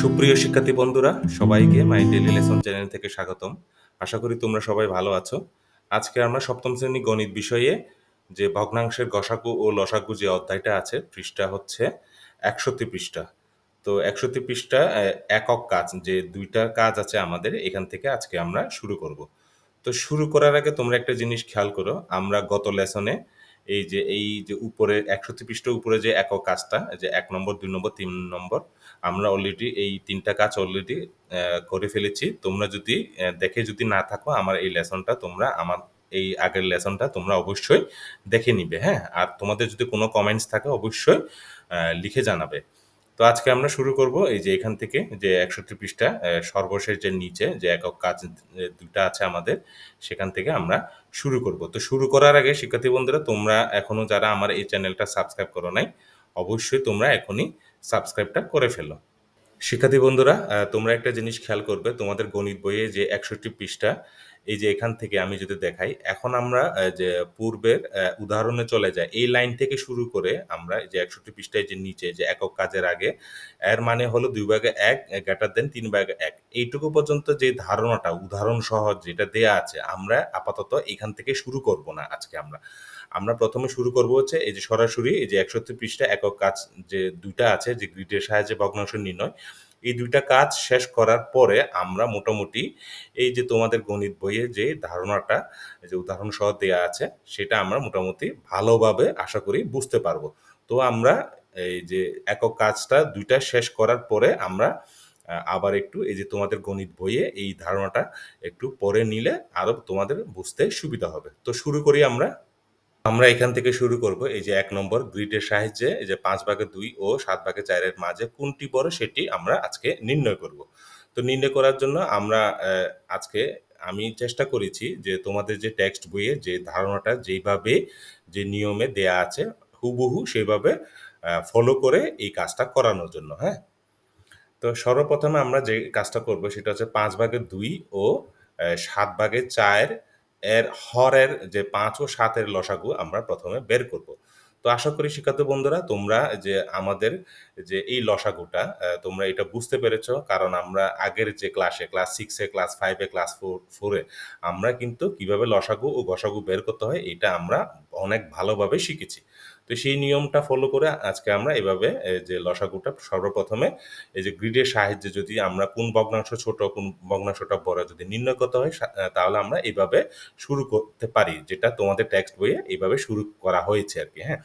সুপ্রিয় শিক্ষার্থী বন্ধুরা, সবাইকে মাই ডেলি লেসন চ্যানেল থেকে স্বাগতম। আশা করি তোমরা সবাই ভালো আছো। আজকে আমরা সপ্তম শ্রেণি গণিত বিষয়ে যে ভগ্নাংশের গসাগু ও লসাগু যে অধ্যায়টা আছে, পৃষ্ঠা হচ্ছে একষট্টি পৃষ্ঠা। তো একষট্টি পৃষ্ঠা একক কাজ, যে দুইটা কাজ আছে আমাদের, এখান থেকে আজকে আমরা শুরু করব। তো শুরু করার আগে তোমরা একটা জিনিস খেয়াল করো, আমরা গত লেসনে এই যে এই যে উপরে একশো পৃষ্ঠার উপরে যে একক কাজটা যে এক নম্বর, দুই নম্বর, তিন নম্বর, আমরা অলরেডি এই তিনটা কাজ অলরেডি করে ফেলেছি। তোমরা যদি দেখে যদি না থাকো, আমার এই লেসনটা তোমরা, আমার এই আগের লেসনটা তোমরা অবশ্যই দেখে নিবে হ্যাঁ? আর তোমাদের যদি কোনো কমেন্টস থাকে, অবশ্যই লিখে জানাবে। তো আজকে আমরা শুরু করব এই যে এখান থেকে যে একষট্টি পৃষ্ঠা সর্বশেষ যে নিচে যে একক কাজ দুটা আছে আমাদের, সেখান থেকে আমরা শুরু করব। তো শুরু করার আগে শিক্ষার্থী বন্ধুরা, তোমরা এখনও যারা আমার এই চ্যানেলটা সাবস্ক্রাইব করো নাই, অবশ্যই তোমরা এখনই সাবস্ক্রাইবটা করে ফেলো। শিক্ষার্থী বন্ধুরা তোমরা একটা জিনিস খেয়াল করবে, তোমাদের গণিত বইয়ে যে একষট্টি পৃষ্ঠা এই যে এখান থেকে আমি যদি দেখাই, এখন আমরা যে পূর্বের উদাহরণে চলে যাই, এই লাইন থেকে শুরু করে আমরা যে একষট্টি পৃষ্ঠায় যে নিচে, যে একক কাজের আগে, এর মানে হলো দুই ভাগে এক গ্যাটার দেন তিন ভাগে এক। এইটুকু পর্যন্ত যে ধারণাটা, উদাহরণ সহ যেটা দেয়া আছে, আমরা আপাতত এখান থেকে শুরু করব না আজকে আমরা। আমরা প্রথমে শুরু করব হচ্ছে এই যে সরাসরি এই যে একষট্টি পৃষ্ঠা একক কাজ যে দুইটা আছে, যে গ্রিডের সাহায্যে ভগ্নাংশ নির্ণয় এই দুইটা কাজ শেষ করার পরে আমরা মোটামুটি এই যে তোমাদের গণিত বইয়ে যে ধারণাটা যে উদাহরণ সহ দেয়া আছে, সেটা আমরা মোটামুটি ভালোভাবে আশা করি বুঝতে পারব। তো আমরা এই যে একক কাজটা দুইটা শেষ করার পরে আমরা আবার একটু এই যে তোমাদের গণিত বইয়ে এই ধারণাটা একটু পরে নিলে আরও তোমাদের বুঝতে সুবিধা হবে। তো শুরু করি আমরা আমরা এখান থেকে শুরু করব এই যে এক নম্বর গ্রিডের সাহায্যে, এই যে পাঁচ ভাগে দুই ও সাত ভাগে চারের মাঝে কোনটি বড় সেটি আমরা আজকে নির্ণয় করব। তো নির্ণয় করার জন্য আমরা আজকে আমি চেষ্টা করেছি যে তোমাদের যে টেক্সট বইয়ে যে ধারণাটা যেইভাবে যে নিয়মে দেয়া আছে, হুবহু সেইভাবে ফলো করে এই কাজটা করানোর জন্য হ্যাঁ? তো সর্বপ্রথমে আমরা যে কাজটা করব সেটা হচ্ছে পাঁচ ভাগে দুই ও সাত ভাগে চার এর হরের যে পাঁচ ও সাতের লসাগু আমরা প্রথমে বের করব। তো আশা করি শিক্ষার্থী বন্ধুরা, তোমরা যে আমাদের যে এই লসাগুটা তোমরা এটা বুঝতে পেরেছ, কারণ আমরা আগের যে ক্লাসে, ক্লাস সিক্সে ক্লাস ফাইভে ক্লাস ফোর ফোরে আমরা কিন্তু কীভাবে লসাগু ও গসাগু বের করতে হয়, এটা আমরা অনেক ভালোভাবে শিখেছি। তো সেই নিয়মটা ফলো করে আজকে আমরা এভাবে যে লসাগুটা সর্বপ্রথমে, এই যে গ্রিডের সাহায্যে যদি আমরা কোন ভগ্নাংশ ছোট, কোন ভগ্নাংশটা বড় যদি নির্ণয় করতে হয় তাহলে আমরা এইভাবে শুরু করতে পারি, যেটা তোমাদের টেক্সট বইয়ে এইভাবে শুরু করা হয়েছে আর কি হ্যাঁ?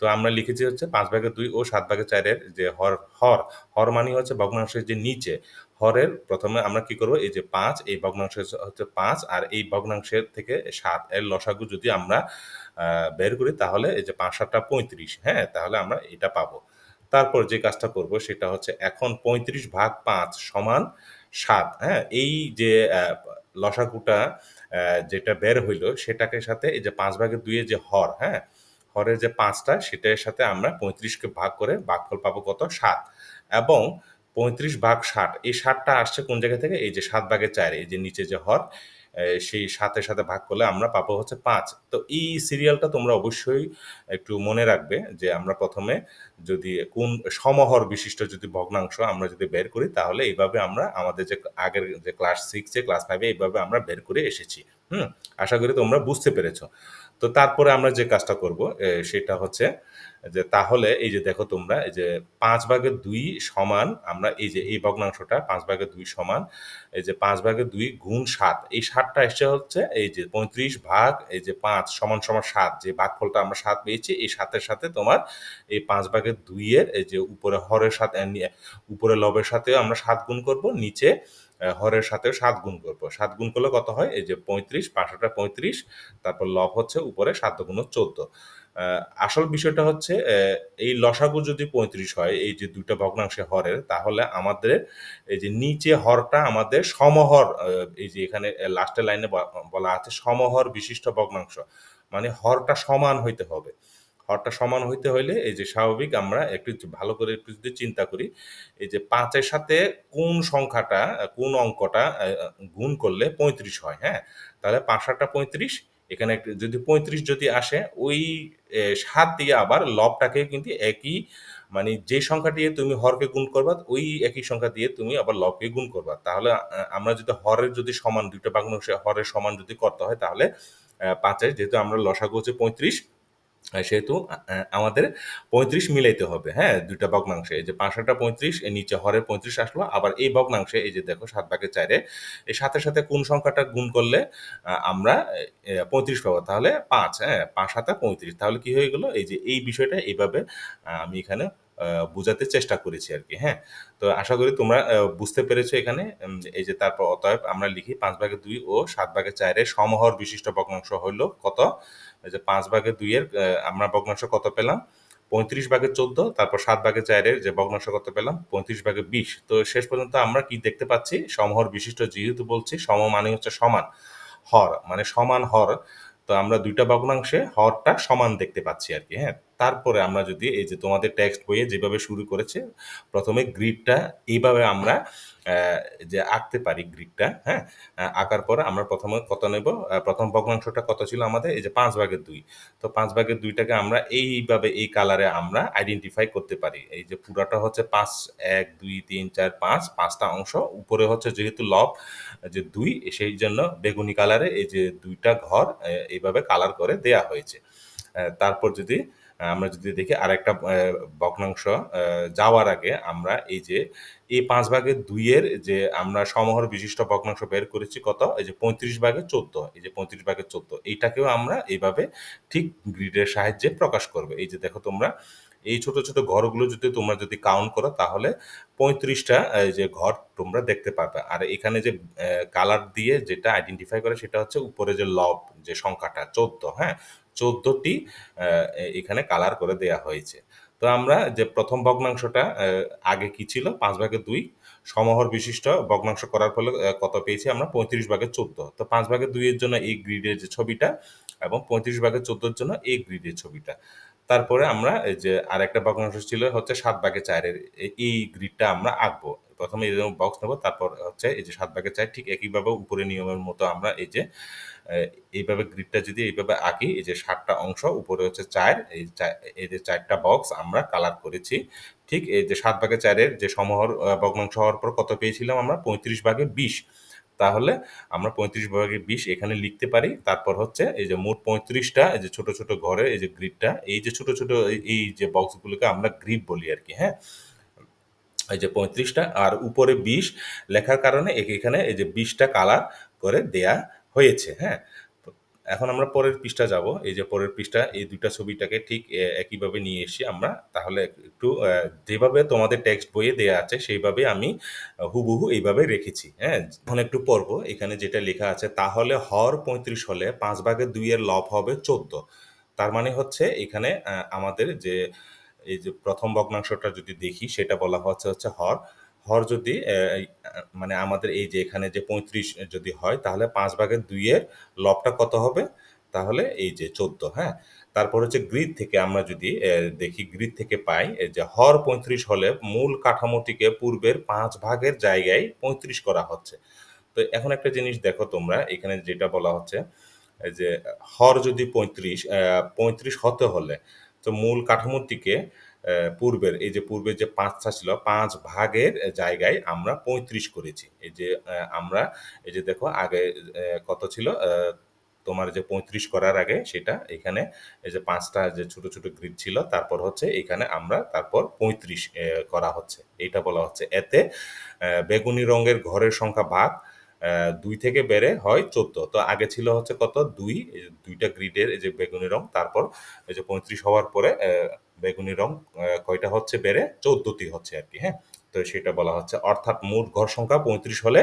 তো আমরা লিখেছি হচ্ছে পাঁচ ভাগের দুই ও সাত ভাগের চারের যে হর হর হর মানে হচ্ছে ভগ্নাংশের যে নিচে। হরের প্রথমে আমরা কি করব? এই যে পাঁচ, এই ভগ্নাংশ হচ্ছে পাঁচ আর এই ভগ্নাংশের থেকে সাত। এর লসাগু যদি আমরা বের করি তাহলে এই যে পাঁচ, সাতটা পঁয়ত্রিশ হ্যাঁ? তাহলে আমরা এটা পাবো। তারপর যে কাজটা করব সেটা হচ্ছে এখন পঁয়ত্রিশ ভাগ পাঁচ সমান সাত হ্যাঁ? এই যে লসাগুটা যেটা বের হইল সেটাকে সাথে এই যে পাঁচ ভাগের দুইয়ে যে হর হ্যাঁ? হরের যে পাঁচটা সেটার সাথে আমরা পঁয়ত্রিশকে ভাগ করে ভাগফল পাবো কত? সাত। এবং পঁয়ত্রিশ ভাগ ষাট। এই ষাটটা আসছে কোন জায়গা থেকে? এই যে সাত ভাগের চার, এই যে নিচে যে হর সেই সাতের সাথে ভাগ করলে আমরা পাবো হচ্ছে পাঁচ। তো এই সিরিয়ালটা তোমরা অবশ্যই একটু মনে রাখবে যে আমরা প্রথমে যদি কোন সমহর বিশিষ্ট যদি ভগ্নাংশ আমরা যদি বের করি, তাহলে এইভাবে আমরা আমাদের যে আগের যে ক্লাস সিক্সে, ক্লাস ফাইভে এইভাবে আমরা বের করে এসেছি। হুম? আশা করি তোমরা বুঝতে পেরেছ। তো তারপরে আমরা যে কাজটা করব সেটা হচ্ছে যে তাহলে এই যে দেখো তোমরা, এই যে পাঁচ ভাগের দুই সমান আমরা এই যে এই ভগ্নাংশটা পাঁচ ভাগের দুই সমান, এই যে পাঁচ ভাগের দুই গুণ সাত, এই সাতটা এসে হচ্ছে এই যে পঁয়ত্রিশ ভাগ, এই যে পাঁচ সমান সমান সাত, যে ভাগফলটা আমরা সাত পেয়েছি, এই সাতের সাথে তোমার এই পাঁচ ভাগের দুইয়ের এই যে উপরে হরের সাথে উপরে লবের সাথেও আমরা সাত গুণ করব, নিচে হরের সাথে সাত গুণ করব। সাত গুণ করলে কত হয়? এই যে পঁয়ত্রিশ, পাঁচশোটা পঁয়ত্রিশ, তারপর লব হচ্ছে উপরে সাত গুণ চোদ্দ। আসল বিষয়টা হচ্ছে এই লসাগু যদি পঁয়ত্রিশ হয়, এই যে দুইটা ভগ্নাংশে হরের, তাহলে আমাদের এই যে নিচে হরটা আমাদের সমহর এই যে এখানে লাস্টের লাইনে বলা আছে সমহর বিশিষ্ট ভগ্নাংশ। মানে হরটা সমান হইতে হবে। হরটা সমান হইতে হইলে এই যে স্বাভাবিক আমরা একটু ভালো করে একটু যদি চিন্তা করি, এই যে পাঁচের সাথে কোন সংখ্যাটা, কোন অঙ্কটা গুণ করলে পঁয়ত্রিশ হয় হ্যাঁ? তাহলে পাঁচ সাতটা পঁয়ত্রিশ, এখানে যদি পঁয়ত্রিশ যদি আসে, ওই সাত দিয়ে আবার লবটাকে কিন্তু একই মানে যে সংখ্যা দিয়ে তুমি হরকে গুণ করবা, ওই একই সংখ্যা দিয়ে তুমি আবার লবকে গুণ করবা। তাহলে আমরা যদি হরের যদি সমান, দুইটা ভগ্নাংশে হরের সমান যদি করতে হয়, তাহলে পাঁচের, যেহেতু আমরা লসাগু হচ্ছে পঁয়ত্রিশ সেহেতু আমাদের ৩৫ মিলাইতে হবে, হ্যাঁ? ২ টা ভগ্নাংশে। এই যে ৫ আটা ৩৫ এর নিচে হরে ৩৫ আসলো। আবার এই ভগ্নাংশে এই যে দেখো সাত ভাগের ৪ এ এর সাথে, সাথে কোন সংখ্যাটা গুণ করলে আমরা পঁয়ত্রিশ ৩৫ পাবো? তাহলে পাঁচ হ্যাঁ? ৫ সাতা ৩৫ তাহলে কি হয়ে গেলো এই যে এই বিষয়টা এইভাবে আমি এখানে বুঝাতে চেষ্টা করেছি আর কি হ্যাঁ? তো আশা করি তোমরা বুঝতে পেরেছ এখানে। এই যে তারপর অতএব আমরা লিখি পাঁচ ভাগের দুই ও সাত ভাগের ৪ এর সমহর বিশিষ্ট ভগ্নাংশ হইল কত? যে ৫ ভাগের ২ এর আমরা ভগ্নাংশ কত পেলাম? ৩৫ ভাগের ১৪ তারপর সাত ভাগের ৪ এর যে ভগ্নাংশ কত পেলাম? ৩৫ ভাগের ২০ তো শেষ পর্যন্ত আমরা কি দেখতে পাচ্ছি? সমহর বিশিষ্ট যেহেতু বলছি সম মানে হচ্ছে সমান। হর মানে সমান হর। তো আমরা ২ টা ভগ্নাংশে হরটা সমান দেখতে পাচ্ছি আর কি হ্যাঁ? তারপরে আমরা যদি এই যে তোমাদের টেক্সট বইয়ে যেভাবে শুরু করেছে, ১ম এ গ্রিডটা এইভাবে আমরা যে আঁকতে পারি গ্রিকটা হ্যাঁ? আঁকার পরে আমরা প্রথমে কত নেব? প্রথম ১ম ভগ্নাংশটা কত ছিল আমাদের? এই যে পাঁচ ভাগের দুই তো পাঁচ ভাগের দুইটাকে আমরা এইভাবে এই কালারে আমরা আইডেন্টিফাই করতে পারি। এই যে পুরাটা হচ্ছে পাঁচ, এক, দুই, তিন, চার, পাঁচ, পাঁচটা অংশ। উপরে হচ্ছে যেহেতু লব, যে দুই, সেই জন্য বেগুনি কালারে এই যে দুইটা ঘর এইভাবে কালার করে দেয়া হয়েছে। তারপর যদি আমরা যদি দেখি আরেকটা ভগ্নাংশ যাওয়ার আগে আমরা এই যে এই পাঁচ ভাগের দুইয়ের যে আমরা সমহর বিশিষ্ট ভগ্নাংশ বের করেছি কত? এই যে ৩৫ ভাগের ১৪ এই যে ৩৫ ভাগের ১৪ এইটাকেও আমরা এইভাবে ঠিক গ্রিডের সাহায্যে প্রকাশ করবে এই যে দেখো তোমরা এই ছোট, ছোট ঘরগুলো যদি তোমরা যদি কাউন্ট করো তাহলে পঁয়ত্রিশটা যে ঘর তোমরা দেখতে পাবে আর এখানে যে কালার দিয়ে যেটা আইডেন্টিফাই করে সেটা হচ্ছে উপরে যে লব যে সংখ্যাটা ১৪, হ্যাঁ? ১৪ টি অ্যা এ, এখানে কালার করে দেয়া হয়েছে। তো আমরা যে প্রথম ভগ্নাংশটা আগে কি ছিল? পাঁচ ভাগের দুই, সমহর বিশিষ্ট ভগ্নাংশ করার ফলে কত পেয়েছি আমরা? ৩৫ ভাগের ১৪ তো পাঁচ ভাগের ২ এর জন্য এই গ্রিডের যে ছবিটা এবং ৩৫ ভাগের চোদ্দোর জন্য এই গ্রিডের ছবিটা। তারপরে আমরা এই যে আরেকটা ভগ্নাংশ ছিল হচ্ছে সাত ভাগের ৪ এর এ, এই গ্রিডটা আমরা আঁকবো। ১ম এ এরকম বক্স নেব, তারপর হচ্ছে এই যে সাত ভাগের ৪ ঠিক একইভাবে উপরে নিয়মের মতো আমরা এই যে এইভাবে গ্রিডটা যদি এইভাবে আঁকি এই যে সাতটা অংশ উপরে হচ্ছে ৪ এই এই যে চারটা বক্স আমরা কালার করেছি। ঠিক এই যে ৭ ভাগের ৪ এর যে সমহর ভগ্নাংশ হওয়ার পর কত পেয়েছিলাম আমরা? ৩৫ ভাগের ২০ তাহলে আমরা ৩৫ ভাগের ২০ এখানে লিখতে পারি। তারপর হচ্ছে এই যে মোট পঁয়ত্রিশটা এই যে ছোট, ছোট ঘরে এই যে গ্রিডটা এই যে ছোট, ছোট এই যে বক্সগুলোকে আমরা গ্রিড বলি আর কি হ্যাঁ? এই যে পঁয়ত্রিশটা আর উপরে ২০ লেখার কারণে এখানে এই যে ২০ টা কালার করে দেয়া হয়েছে, হ্যাঁ? এখন আমরা পরের পৃষ্ঠা যাব। এই যে পরের পৃষ্ঠা এই দুইটা ছবিটাকে ঠিক একইভাবে নিয়ে এসে আমরা। তাহলে একটু যেভাবে তোমাদের টেক্সট বইয়ে দেয়া আছে সেইভাবে আমি হুবহু এইভাবে রেখেছি, হ্যাঁ? এখন একটু পড়ব। এখানে যেটা লেখা আছে, "তাহলে হর ৩৫ হলে পাঁচ ভাগের ২ এর লব হবে ১৪" তার মানে হচ্ছে এখানে আমাদের যে এই যে প্রথম ভগ্নাংশটা যদি দেখি সেটা বলা হচ্ছে হচ্ছে হর। হর যদি মানে আমাদের এই যে এখানে যে ৩৫ যদি হয় তাহলে পাঁচ ভাগের দুইয়ের লবটা কত হবে? তাহলে এই যে ১৪, হ্যাঁ? তারপর হচ্ছে গ্রিড থেকে আমরা যদি দেখি গ্রিড থেকে পাই যে হর ৩৫ হলে মূল কাঠামোটিকে পূর্বের পাঁচ ভাগের জায়গায় ৩৫ করা হচ্ছে। তো এখন একটা জিনিস দেখো তোমরা এখানে যেটা বলা হচ্ছে যে হর যদি ৩৫ অ্যা ৩৫ হতে হলে তো মূল কাঠামোটিকে পূর্বের এই যে পূর্বের যে পাঁচটা ছিল পাঁচ ভাগের জায়গায় আমরা ৩৫ করেছি। এই যে আমরা এই যে দেখো আগে কত ছিল? তোমার যে ৩৫ করার আগে সেটা এখানে এই যে পাঁচটা যে ছোট, ছোট গ্রিড ছিল তারপর হচ্ছে এখানে আমরা তারপর পঁয়ত্রিশ করা হচ্ছে। এটা বলা হচ্ছে। এতে বেগুনি রঙের ঘরের সংখ্যা ভাগ দুই থেকে বেড়ে হয় ১৪ তো আগে ছিল হচ্ছে কত? ২ এই যে ২ টা গ্রিডের এই যে বেগুনি রং তারপর এই যে ৩৫ হওয়ার পরে বেগুনি রং কয়টা হচ্ছে বেড়ে? ১৪ হচ্ছে আর কি হ্যাঁ? তো সেটা বলা হচ্ছে। অর্থাৎ মোট ঘর সংখ্যা ৩৫ হলে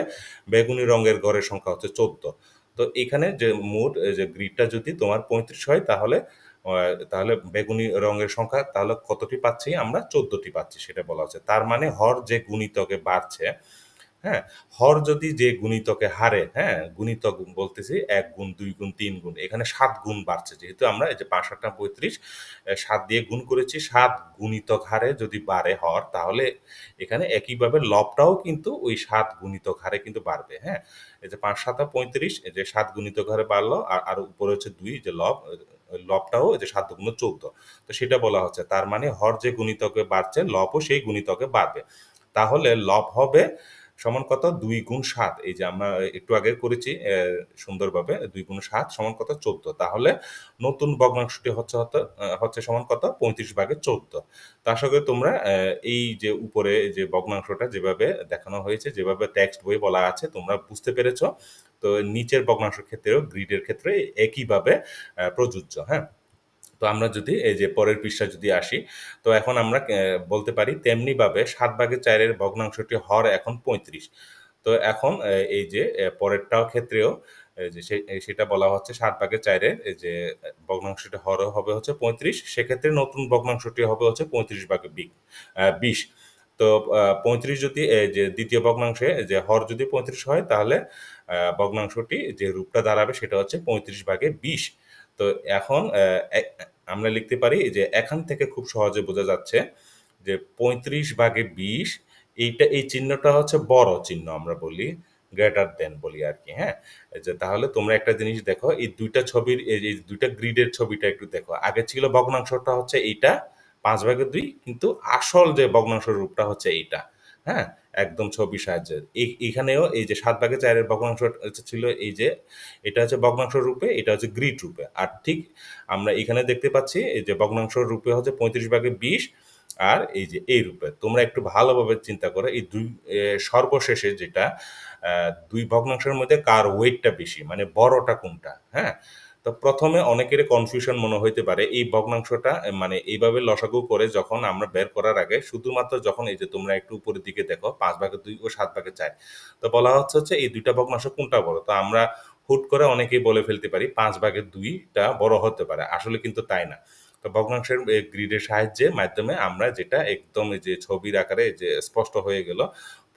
বেগুনি রঙের ঘরের সংখ্যা হচ্ছে ১৪ তো এখানে যে মোট যে গ্রিডটা যদি তোমার ৩৫ হয় তাহলে তাহলে বেগুনি রঙের সংখ্যা তাহলে কতটি পাচ্ছি আমরা? চোদ্দটি পাচ্ছি সেটা বলা হচ্ছে। তার মানে হর যে গুণিতকে বাড়ছে, হ্যাঁ? হর যদি যে গুণিতকে হারে হ্যাঁ? গুণিতক বলতেছি এক গুণ, দুই গুণ, তিন গুণ, এখানে সাত গুণ বাড়ছে। যেহেতু আমরা এই যে পাঁচ সাতটা পঁয়ত্রিশ সাত দিয়ে গুণ করেছি, সাত গুণিতক হারে যদি বাড়ে হর, তাহলে এখানে একইভাবে লবটাও কিন্তু ওই সাত গুণিতক হারে কিন্তু বাড়বে হ্যাঁ? এই যে পাঁচ সাতা পঁয়ত্রিশ, এই যে সাত গুণিতক হারে বাড়লো, আর আর উপরে হচ্ছে দুই যে লব লবটাও যে সাত গুণ চৌদ্দ। তো সেটা বলা হচ্ছে, তার মানে হর যে গুণিতকে বাড়ছে, লবও সেই গুণিতকে বাড়বে। তাহলে লব হবে সমান কত? দুই গুণ সাত। এই যে আমরা একটু আগে করেছি সুন্দরভাবে দুই গুণ সাত সমান কত? চোদ্দ। তাহলে নতুন ভগ্নাংশটি হচ্ছে হচ্ছে সমান কত? পঁয়ত্রিশ ভাগে চোদ্দ। তো আশা করি তোমরা এই যে উপরে যে ভগ্নাংশটা যেভাবে দেখানো হয়েছে, যেভাবে টেক্সট বই বলা আছে, তোমরা বুঝতে পেরেছ। তো নিচের ভগ্নাংশের ক্ষেত্রেও গ্রিডের ক্ষেত্রে একইভাবে প্রযোজ্য হ্যাঁ? তো আমরা যদি, এই যে পরের পৃষ্ঠা যদি আসি, তো এখন আমরা বলতে পারি তেমনি ভাবে সাত ভাগের চারের ভগ্নাংশটি হর এখন পঁয়ত্রিশ। তো এখন এই যে পরেরটাও ক্ষেত্রেও যে সেটা বলা হচ্ছে সাত ভাগের চারের যে ভগ্নাংশটি হর হবে হচ্ছে পঁয়ত্রিশ, সেক্ষেত্রে নতুন ভগ্নাংশটি হবে হচ্ছে পঁয়ত্রিশ ভাগে বিশ। তো পঁয়ত্রিশ যদি এই যে দ্বিতীয় ভগ্নাংশে যে হর যদি পঁয়ত্রিশ হয়, তাহলে ভগ্নাংশটি যে রূপটা দাঁড়াবে সেটা হচ্ছে পঁয়ত্রিশ ভাগে বিশ। তো এখন আমরা লিখতে পারি যে এখান থেকে খুব সহজে বোঝা যাচ্ছে যে পঁয়ত্রিশ ভাগে বিশ, এইটা, এই চিহ্নটা হচ্ছে বড় চিহ্ন আমরা বলি গ্রেটার দেন বলি আর কি হ্যাঁ? যে তাহলে তোমরা একটা জিনিস দেখো, এই দুইটা ছবির, এই দুইটা গ্রিডের ছবিটা একটু দেখো। আগে ছিল ভগ্নাংশটা হচ্ছে এইটা, পাঁচ ভাগে দুই, কিন্তু আসল যে ভগ্নাংশ রূপটা হচ্ছে এইটা হ্যাঁ? একদম ছবি সাহায্যে। এখানেও এই যে সাত ভাগে চারের ভগ্নাংশ ছিল এই যে, এটা হচ্ছে ভগ্নাংশ রূপে, এটা হচ্ছে গ্রিড রূপে। আর ঠিক আমরা এখানে দেখতে পাচ্ছি এই যে ভগ্নাংশ রূপে হচ্ছে পঁয়ত্রিশ ভাগে বিশ, আর এই যে এই রূপে। তোমরা একটু ভালোভাবে চিন্তা করো, এই দুই সর্বশেষে যেটা দুই ভগ্নাংশের মধ্যে কার ওয়েটটা বেশি মানে বড়টা কোনটা হ্যাঁ? তো প্রথমে অনেকের কনফিউশন মনে হইতে পারে, এই ভগ্নাংশটা মানে এইভাবে লসাগু করে যখন আমরা বের করার আগে, শুধুমাত্র যখন এই যে তোমরা একটু উপরের দিকে দেখো, পাঁচ ভাগে দুই ও সাত ভাগে চার, তো বলা হচ্ছে হচ্ছে এই দুইটা ভগ্নাংশ কোনটা বড়? তো আমরা হুট করে অনেকেই বলে ফেলতে পারি পাঁচ ভাগের দুইটা বড় হতে পারে, আসলে কিন্তু তাই না। তো ভগ্নাংশের গ্রিডের সাহায্যে মাধ্যমে আমরা যেটা একদম যে ছবির আকারে যে স্পষ্ট হয়ে গেল,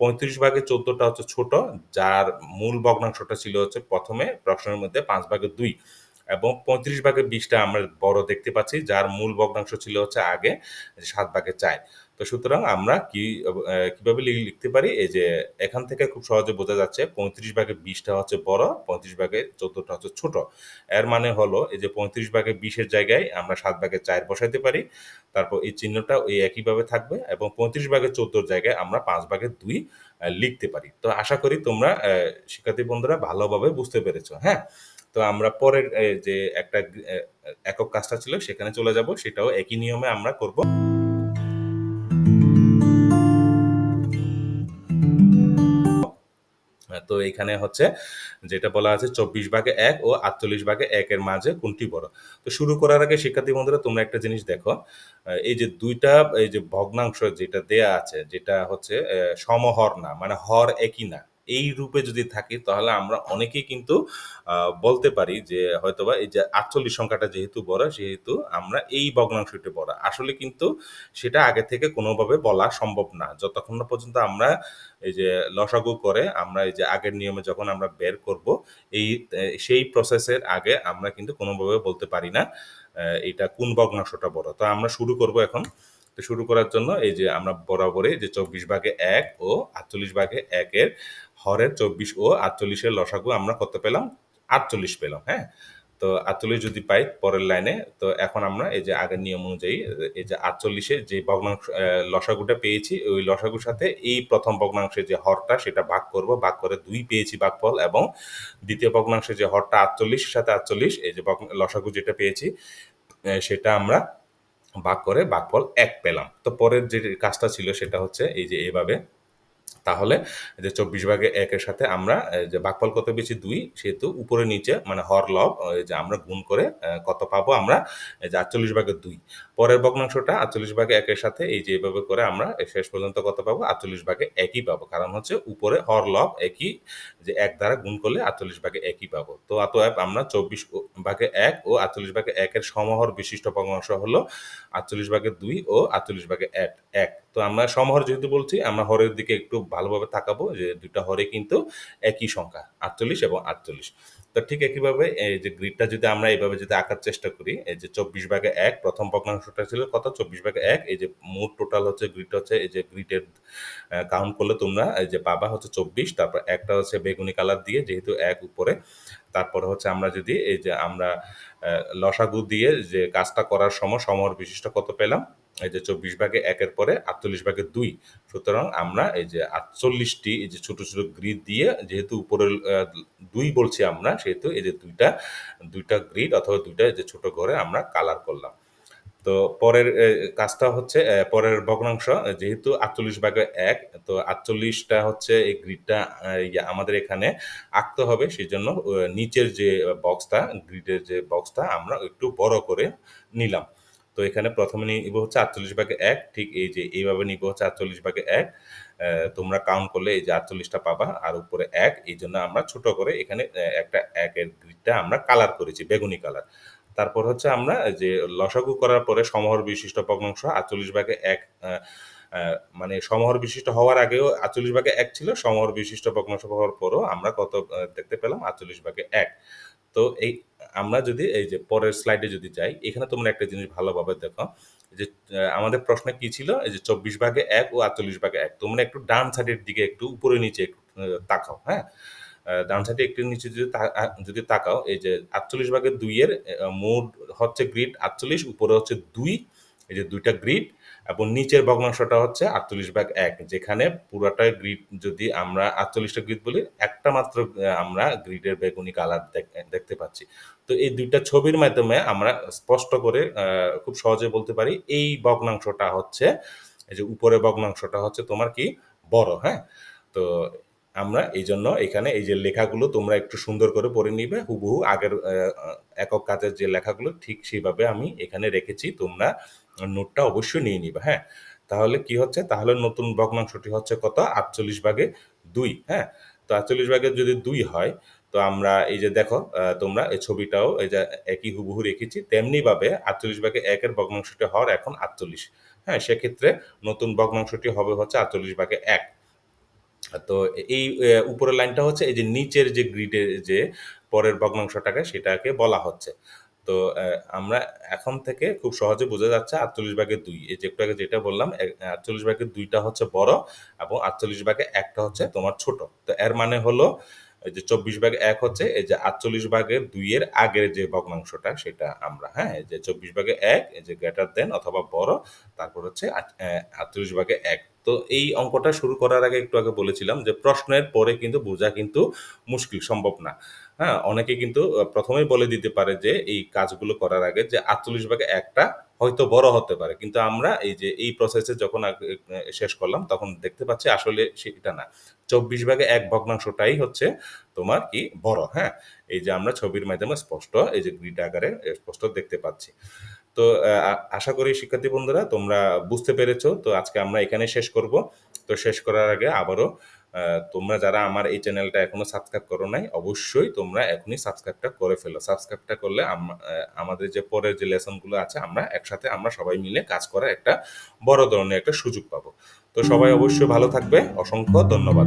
পঁয়ত্রিশ ভাগে চোদ্দটা হচ্ছে ছোট, যার মূল ভগ্নাংশটা ছিল হচ্ছে প্রথমে প্রশ্নের মধ্যে পাঁচ ভাগের দুই এবং পঁয়ত্রিশ ভাগের বিশটা আমরা বড় দেখতে পাচ্ছি, যার মূল ভগ্নাংশ ছিল হচ্ছে আগে সাত ভাগের চার। তো সুতরাং আমরা কি কীভাবে লিখতে পারি? এই যে এখান থেকে খুব সহজে বোঝা যাচ্ছে পঁয়ত্রিশ ভাগে বিশটা হচ্ছে বড়, পঁয়ত্রিশ ভাগে চোদ্দটা হচ্ছে ছোট। এর মানে হলো এই যে পঁয়ত্রিশ ভাগে বিশের জায়গায় আমরা সাত ভাগে চার বসাইতে পারি, তারপর এই চিহ্নটা ওই একইভাবে থাকবে এবং পঁয়ত্রিশ ভাগে চোদ্দোর জায়গায় আমরা পাঁচ ভাগে দুই লিখতে পারি। তো আশা করি তোমরা শিক্ষার্থী বন্ধুরা ভালোভাবে বুঝতে পেরেছ হ্যাঁ? তো আমরা পরের যে একটা একক কাজটা ছিল, সেখানে চলে যাব, সেটাও একই নিয়মে আমরা করব। তো এখানে হচ্ছে, যেটা বলা আছে, চব্বিশ ভাগে এক ও আটচল্লিশ ভাগে একের মাঝে কোনটি বড়? তো শুরু করার আগে শিক্ষার্থী বন্ধুরা, তোমরা একটা জিনিস দেখো এই যে দুইটা, এই যে ভগ্নাংশ যেটা দেয়া আছে, যেটা হচ্ছে সমহর না মানে হর একই না। এই রূপে যদি থাকি, তাহলে আমরা অনেকেই কিন্তু বলতে পারি যে হয়তোবা এই যে আটচল্লিশ সংখ্যাটা যেহেতু বড়, সেহেতু আমরা এই ভগ্নাংশটি বড়। আসলে কিন্তু সেটা আগে থেকে কোনোভাবে বলা সম্ভব না। যতক্ষণ না পর্যন্ত আমরা এই যে লসাগু করে, আমরা এই যে আগের নিয়মে যখন আমরা বের করব, এই সেই প্রসেসের আগে আমরা কিন্তু কোনোভাবে বলতে পারি না এটা কোন ভগ্নাংশটা বড়। তো আমরা শুরু করব এখন। শুরু করার জন্য এই যে আমরা বরাবরই যে চব্বিশ ভাগে এক ও আটচল্লিশ ভাগে একের হরের চব্বিশ ও আটচল্লিশের লসাগু আমরা কত পেলাম? আটচল্লিশ পেলাম হ্যাঁ? তো আটচল্লিশ যদি পাই পরের লাইনে, তো এখন আমরা এই যে আগের নিয়ম অনুযায়ী, এই যে আটচল্লিশে যে ভগ্নাংশ লসাগুটা পেয়েছি, ওই লসাগুর সাথে এই প্রথম ভগ্নাংশে যে হরটা সেটা ভাগ করব, ভাগ করে দুই পেয়েছি ভাগফল এবং দ্বিতীয় ভগ্নাংশে যে হরটা আটচল্লিশের সাথে আটচল্লিশ, এই যে লসাগু যেটা পেয়েছি সেটা আমরা ভাগ করে ভাগফল এক পেলাম। তো পরের যে কাজটা ছিল সেটা হচ্ছে এই যে এইভাবে তাহলে যে চব্বিশ ভাগে একের সাথে আমরা যে ভাগফল কত বেশি দুই। সেহেতু উপরে নিচে মানে হর লব যে আমরা গুণ করে কত পাবো আমরা? যে আটচল্লিশ ভাগে দুই। পরের ভগ্নাংশটা আটচল্লিশ ভাগে একের সাথে এই যে এভাবে করে আমরা শেষ পর্যন্ত কত পাবো? আটচল্লিশ ভাগে একই পাবো। কারণ হচ্ছে উপরে হর লব একই, যে এক দ্বারা গুণ করলে আটচল্লিশ ভাগে একই পাবো। তো অতএব আমরা চব্বিশ ভাগে এক ও আটচল্লিশ ভাগে একের সমহর বিশিষ্ট ভগ্নাংশ হলো আটচল্লিশ ভাগে দুই ও আটচল্লিশ ভাগে এক এক। তো আমরা সমহর যেহেতু বলছি, আমরা হরের দিকে একটু ভালোভাবে তাকাবো যে দুটা হরে কিন্তু একই সংখ্যা, আটচল্লিশ এবং আটচল্লিশ। তো ঠিক একইভাবে এই যে গ্রিডটা যদি আমরা এইভাবে যদি আঁকার চেষ্টা করি, এই যে চব্বিশ ভাগে এক, প্রথম ভগ্নাংশটা ছিল কত? চব্বিশ ভাগে এক, এই যে মোট টোটাল হচ্ছে গ্রিড হচ্ছে, এই যে গ্রিডের কাউন্ট করলে তোমরা এই যে বাবা হচ্ছে চব্বিশ, তারপর একটা হচ্ছে বেগুনি কালার দিয়ে যেহেতু এক উপরে তারপরে হচ্ছে আমরা যদি এই যে আমরা লসাগু দিয়ে যে কাজটা করার সময় সমর বিশিষ্ট কত পেলাম? এই যে চব্বিশ ভাগে একের পরে আটচল্লিশ ভাগে দুই। সুতরাং আমরা এই যে আটচল্লিশটি এই যে ছোটো ছোটো গ্রিড দিয়ে যেহেতু উপরে দুই বলছি আমরা, সেহেতু এই যে দুইটা দুইটা গ্রিড অথবা দুইটা যে ছোট ঘরে আমরা কালার করলাম। তো পরের কাজটা হচ্ছে পরের ভগ্নাংশ, যেহেতু আটচল্লিশ ভাগে এক, তো আটচল্লিশটা হচ্ছে এই গ্রিডটা আমাদের এখানে আঁকতে হবে সেই জন্য নিচের যে বক্সটা, গ্রিডের যে বক্সটা, আমরা একটু বড় করে নিলাম। তো এখানে প্রথমে নিব হচ্ছে আটচল্লিশ ভাগে এক, ঠিক এই যে, এইভাবে নিব হচ্ছে আটচল্লিশ ভাগে এক তোমরা কাউন্ট করলে এই যে আটচল্লিশটা পাবা, আর উপরে এক এই জন্য আমরা ছোট করে এখানে একটা একের গ্রিডটা আমরা কালার করেছি, বেগুনি কালার তারপর হচ্ছে আমরা যে লসাগু করার পরে সমহর বিশিষ্ট ভগ্নাংশ আটচল্লিশ ভাগে এক মানে সমহর বিশিষ্ট হওয়ার আগেও আটচল্লিশ ভাগে এক ছিল, সমহর বিশিষ্ট ভগ্নাংশ হওয়ার পরও আমরা কত দেখতে পেলাম আটচল্লিশ ভাগে এক। তো এই আমরা যদি এই যে পরের স্লাইডে যদি যাই, এখানে তোমরা একটা জিনিস ভালোভাবে দেখো যে আমাদের প্রশ্নে কি ছিল? এই যে চব্বিশ ভাগে এক ও আটচল্লিশ ভাগে এক। তোমরা একটু ডান সাইডের দিকে একটু উপরে নিচে একটু তাকাও হ্যাঁ? ডান সাইডে একটু নিচে যদি যদি তাকাও, এই যে আটচল্লিশ ভাগের দুইয়ের মোট হচ্ছে গ্রিড আটচল্লিশ, উপরে হচ্ছে দুই, এই যে দুইটা গ্রিড এবং নিচের ভগ্নাংশটা হচ্ছে আটচল্লিশ ভাগ এক, যেখানে পুরাটা গ্রিড যদি আমরা আটচল্লিশটা গ্রিড বলি, একটা মাত্র আমরা গ্রিডের বেগুনি কালার দেখতে পাচ্ছি। তো এই দুইটা ছবির মাধ্যমে আমরা স্পষ্ট করে খুব সহজে বলতে পারি, এই ভগ্নাংশটা হচ্ছে, এই যে উপরের ভগ্নাংশটা হচ্ছে তোমার কি, বড় হ্যাঁ? তো আমরা এই জন্য এখানে এই যে লেখাগুলো তোমরা একটু সুন্দর করে পড়ে নিবে, হুবহু আগের একক কাজের যে লেখাগুলো ঠিক সেইভাবে আমি এখানে রেখেছি, তোমরা নোটটা অবশ্যই নিয়ে নিবে হ্যাঁ? তাহলে কি হচ্ছে? তাহলে নতুন ভগ্নাংশটি হচ্ছে কত? আটচল্লিশ ভাগে দুই হ্যাঁ? তো আটচল্লিশ ভাগে যদি দুই হয়, তো আমরা এই যে দেখো তোমরা এই ছবিটাও এই যে একই হুবহু রেখেছি তেমনি ভাবে আটচল্লিশ ভাগে একের ভগ্নাংশটি হওয়ার এখন আটচল্লিশ হ্যাঁ? সেক্ষেত্রে নতুন ভগ্নাংশটি হবে হচ্ছে আটচল্লিশ ভাগে এক। তো এই উপরের লাইনটা হচ্ছে এই যে নিচের যে গ্রিডের যে পরের ভগ্নাংশটাকে সেটাকে বলা হচ্ছে। তো আমরা এখন থেকে খুব সহজে বোঝা যাচ্ছে আটচল্লিশ ভাগে দুই। এই যে একটু আগে যেটা বললাম আটচল্লিশ ভাগে দুইটা হচ্ছে বড় এবং আটচল্লিশ ভাগে একটা হচ্ছে তোমার ছোট। তো এর মানে হলো এই যে চব্বিশ ভাগ এক হচ্ছে, এই যে আটচল্লিশ ভাগের দুইয়ের আগের যে ভগ্নাংশটা, সেটা আমরা হ্যাঁ যে চব্বিশ ভাগে এক, এই যে গ্রেটার দেন অথবা বড়, তারপর হচ্ছে আটচল্লিশ ভাগে এক। তো এই অঙ্কটা শুরু করার আগে একটু আগে বলেছিলাম যে প্রশ্নের পরে কিন্তু বোঝা কিন্তু মুশকিল, সম্ভব না। হ্যাঁ অনেকে কিন্তু প্রথমেই বলে দিতে পারে যে এই কাজগুলো করার আগে যে আটচল্লিশ ভাগে একটা হয়তো বড় হতে পারে। কিন্তু আমরা এই যে, এই প্রসেসে যখন শেষ করলাম, তখন দেখতে পাচ্ছি আসলে সেটা না। চব্বিশ ভাগে এক ভগ্নাংশটাই হচ্ছে তোমার কি বড় হ্যাঁ? এই যে আমরা ছবির মাধ্যমে স্পষ্ট, এই যে গ্রিড আকারে স্পষ্ট দেখতে পাচ্ছি। তো আশা করি শিক্ষার্থী বন্ধুরা তোমরা বুঝতে পেরেছ। তো আজকে আমরা এখানে শেষ করব। তো শেষ করার আগে আবারও তোমরা যারা আমার এই চ্যানেলটা এখনও সাবস্ক্রাইব করো নাই অবশ্যই তোমরা এখনই সাবস্ক্রাইবটা করে ফেলো। সাবস্ক্রাইবটা করলে আম- আমাদের যে পরের যে লেসনগুলো আছে আমরা একসাথে আমরা সবাই মিলে কাজ করার একটা বড় ধরনের একটা সুযোগ পাবো। তো সবাই অবশ্যই ভালো থাকবে। অসংখ্য ধন্যবাদ।